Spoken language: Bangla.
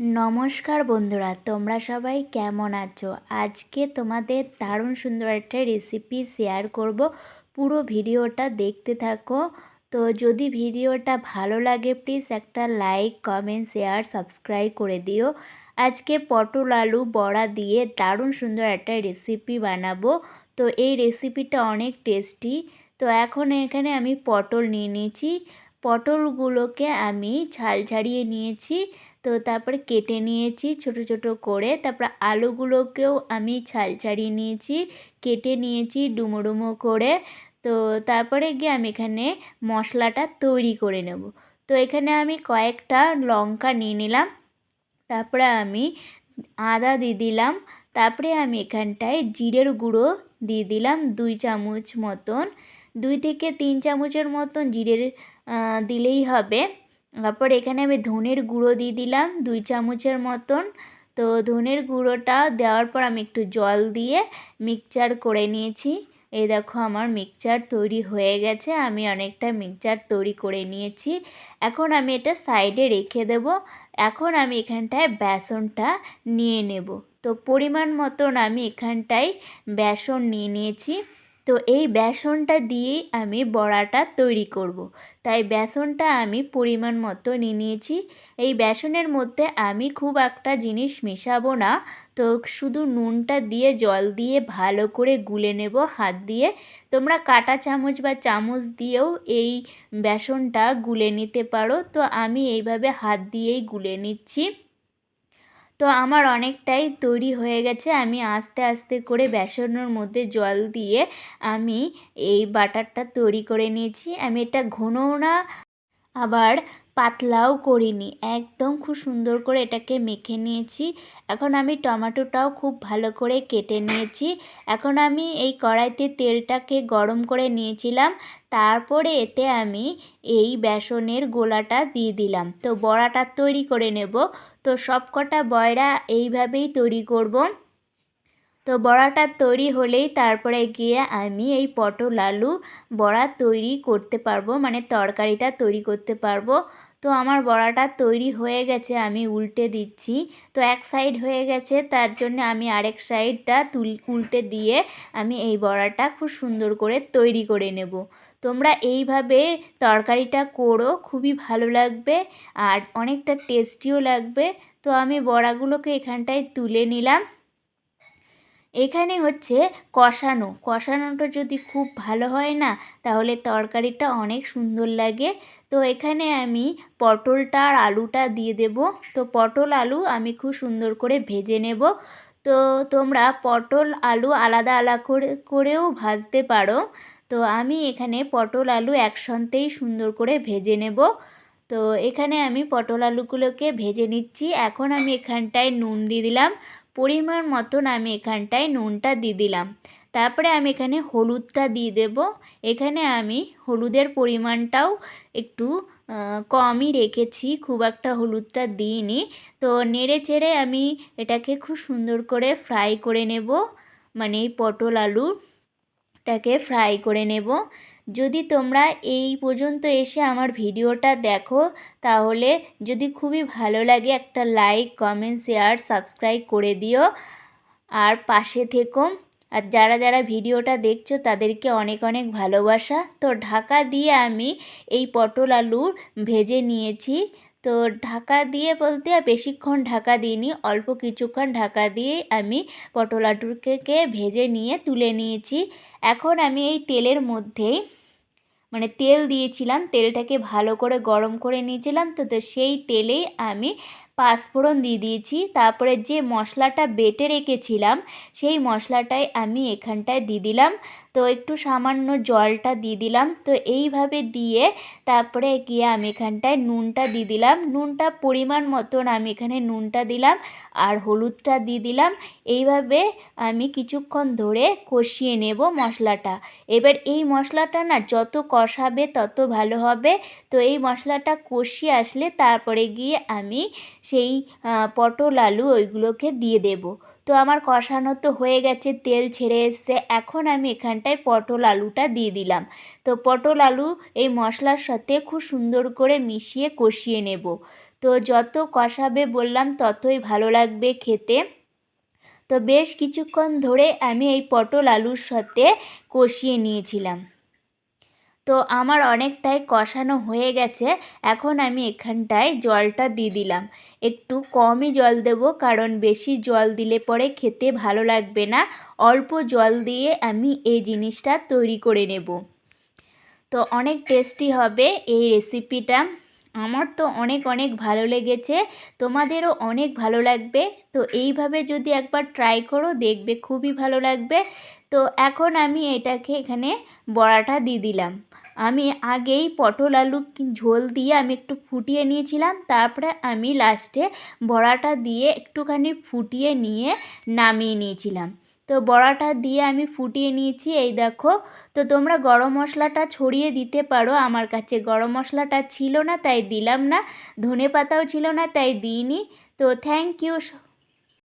নমস্কার বন্ধুরা, তোমরা সবাই কেমন আছো? আজকে তোমাদের দারুণ সুন্দর একটা রেসিপি শেয়ার করব। পুরো ভিডিওটা দেখতে থাকো। তো যদি ভিডিওটা ভালো লাগে প্লিজ একটা লাইক কমেন্ট শেয়ার সাবস্ক্রাইব করে দিও। আজকে পটল আলু বড়া দিয়ে দারুণ সুন্দর একটা রেসিপি বানাবো। তো এই রেসিপিটা অনেক টেস্টি তো এখন এখানে আমি পটল নিয়ে নিয়েছি। পটলগুলোকে আমি ছাল ছাড়িয়ে নিয়েছি। তো তারপরে কেটে নিয়েছি ছোট ছোট করে। তারপর আলুগুলোকেও আমি ছাল ছাড়িয়ে নিয়েছি, কেটে নিয়েছি ডুমো ডুমো করে। তো তারপরে গিয়ে আমি এখানে মশলাটা তৈরি করে নেব। তো এখানে আমি কয়েকটা লঙ্কা নিয়ে নিলাম, তারপরে আমি আদা দিয়ে দিলাম, তারপরে আমি এখানটায় জিরের গুঁড়ো দিয়ে দিলাম দুই চামচ মতন। দুই থেকে তিন চামচের মতন জিরের দিলেই হবে। তারপর এখানে আমি ধনের গুঁড়ো দিয়ে দিলাম দুই চামচের মতন। তো ধনের গুঁড়োটা দেওয়ার পর আমি একটু জল দিয়ে মিক্সচার করে নিয়েছি। এই দেখো আমার মিক্সচার তৈরি হয়ে গেছে, আমি অনেকটা মিক্সচার তৈরি করে নিয়েছি। এখন আমি এটা সাইডে রেখে দেব। এখন আমি এখানটায় বেসনটা নিয়ে নেব। তো পরিমাণ মতন আমি এখানটায় বেসন নিয়ে নিয়েছি। তো এই বেসনটা দিয়েই আমি বড়াটা তৈরি করব। তাই বেসনটা আমি পরিমাণ মতো নিয়ে নিয়েছি। এই বেসনের মধ্যে আমি খুব একটা জিনিস মেশাবো না। তো শুধু নুনটা দিয়ে, জল দিয়ে ভালো করে গুলে নেব হাত দিয়ে। তোমরা কাটা চামচ বা চামচ দিয়েও এই বেসনটা গুলে নিতে পারো। তো আমি এইভাবে হাত দিয়েই গুলে নিচ্ছি। তো আমার অনেকটাই তৈরি হয়ে গেছে। আমি আস্তে আস্তে করে বেসনের মধ্যে জল দিয়ে আমি এই বাটারটা তৈরি করে নিয়েছি। আমি এটা ঘনও না, আবার পাতলাও করিনি। একদম খুব সুন্দর করে এটাকে মেখে নিয়েছি। এখন আমি টমেটোটাও খুব ভালো করে কেটে নিয়েছি। এখন আমি এই কড়াইতে তেলটাকে গরম করে নিয়েছিলাম। তারপরে এতে আমি এই বেসনের গোলাটা দিয়ে দিলাম। তো বড়াটা তৈরি করে নেব। তো সব কটা বয়রা এইভাবেই তৈরি করব। তো বড়াটা তৈরি হলেই তারপরে গিয়ে আমি এই পটল আলু বড়া তৈরি করতে পারব মানে তরকারিটা তৈরি করতে পারব। তো আমার বড়াটা তৈরি হয়ে গেছে, আমি উল্টে দিচ্ছি। তো এক সাইড হয়ে গেছে, তার জন্য আমি আরেক সাইডটা তুল, উল্টে দিয়ে আমি এই বড়াটা খুব সুন্দর করে তৈরি করে নেব। তোমরা এইভাবে তরকারিটা করো, খুবই ভালো লাগবে আর অনেকটা টেস্টিও লাগবে। তো আমি বড়াগুলোকে এখানটায় তুলে নিলাম। এখানে হচ্ছে কষানো। কষানোটা যদি খুব ভালো হয় না, তাহলে তরকারিটা অনেক সুন্দর লাগে। তো এখানে আমি পটলটা আর আলুটা দিয়ে দেব। তো পটল আলু আমি খুব সুন্দর করে ভেজে নেব। তো তোমরা পটল আলু আলাদা আলাদা করে, করেও ভাজতে পারো। তো আমি এখানে পটল আলু একসঙ্গেই সুন্দর করে ভেজে নেব। তো এখানে আমি পটল আলুগুলোকে ভেজে নিচ্ছি। এখন আমি এখানটায় নুন দিয়ে দিলাম। পরিমাণ মতন আমি এখানটায় নুনটা দিয়ে দিলাম। তারপরে আমি এখানে হলুদটা দিয়ে দেব। এখানে আমি হলুদের পরিমাণটাও একটু কমই রেখেছি। খুব একটা হলুদটা দিইনি। তো নেড়ে চেড়ে আমি এটাকে খুব সুন্দর করে ফ্রাই করে নেব। মানে এই পটল আলুটাকে ফ্রাই করে নেব। যদি তোমরা এই পর্যন্ত এসে আমার ভিডিওটা দেখো, তাহলে যদি খুবই ভালো লাগে একটা লাইক কমেন্ট শেয়ার সাবস্ক্রাইব করে দিও। আর পাশে থেকো। আর যারা যারা ভিডিওটা দেখছ, তাদেরকে অনেক অনেক ভালোবাসা। তো ঢাকা দিয়ে আমি এই পটল আলুর ভেজে নিয়েছি। তো ঢাকা দিয়ে বলতে বেশিক্ষণ ঢাকা দিইনি, অল্প কিছুক্ষণ ঢাকা দিয়ে আমি পটল আলুকে ভেজে নিয়ে তুলে নিয়েছি। এখন আমি এই তেলের মধ্যেই মানে তেল দিয়েছিলাম, তেলটাকে ভালো করে গরম করে নিয়েছিলাম, তো তো সেই তেলেই আমি পাঁচফোড়ন দিয়ে দিয়েছি। তারপরে যে মশলাটা বেটে রেখেছিলাম, সেই মশলাটাই আমি এখানটায় দিয়ে দিলাম। তো একটু সামান্য জলটা দিয়ে দিলাম। তো এইভাবে দিয়ে তারপরে গিয়ে আমি এখানটায় নুনটা দিয়ে দিলাম। নুনটা পরিমাণ মতন আমি এখানে নুনটা দিলাম আর হলুদটা দিয়ে দিলাম। এইভাবে আমি কিছুক্ষণ ধরে কষিয়ে নেব মশলাটা। এবার এই মশলাটা না যত কষাবে তত ভালো হবে। তো এই মশলাটা কষিয়ে আসলে তারপরে গিয়ে আমি সেই পটল, আলু ওইগুলোকে দিয়ে দেব। তো আমার কষানো তো হয়ে গেছে, তেল ছেড়ে এসছে। এখন আমি এখানটায় পটল আলুটা দিয়ে দিলাম। তো পটল আলু এই মশলার সাথে খুব সুন্দর করে মিশিয়ে কষিয়ে নেব। তো যত কষাবে বললাম, ততই ভালো লাগবে খেতে। তো বেশ কিছুক্ষণ ধরে আমি এই পটল আলুর সাথে কষিয়ে নিয়েছিলাম। তো আমার অনেকটাই কষানো হয়ে গেছে, এখন আমি এখানটায় জলটা দিয়ে দিলাম। একটু কমই জল দেব, কারণ বেশি জল দিলে পরে খেতে ভালো লাগবে না। অল্প জল দিয়ে আমি এই জিনিসটা তৈরি করে নেব। তো অনেক টেস্টি হবে এই রেসিপিটা আমার তো অনেক অনেক ভালো লেগেছে, তোমাদেরও অনেক ভালো লাগবে। তো এইভাবে যদি একবার ট্রাই করো, দেখবে খুবই ভালো লাগবে। তো এখন আমি এটাকে এখানে বড়াটা দিয়ে দিলাম। আমি আগেই পটল আলু ঝোল দিয়ে আমি একটু ফুটিয়ে নিয়েছিলাম, তারপরে আমি লাস্টে বড়াটা দিয়ে একটুখানি ফুটিয়ে নিয়ে নামিয়ে নিয়েছিলাম। তো বড়াটা দিয়ে আমি ফুটিয়ে নিয়েছি, এই দেখো। তো তোমরা গরম মশলাটা ছড়িয়ে দিতে পারো আমার কাছে। গরম মশলাটা ছিল না, তাই দিলাম না। ধনে পাতাও ছিল না, তাই দিইনি। তো থ্যাংক ইউ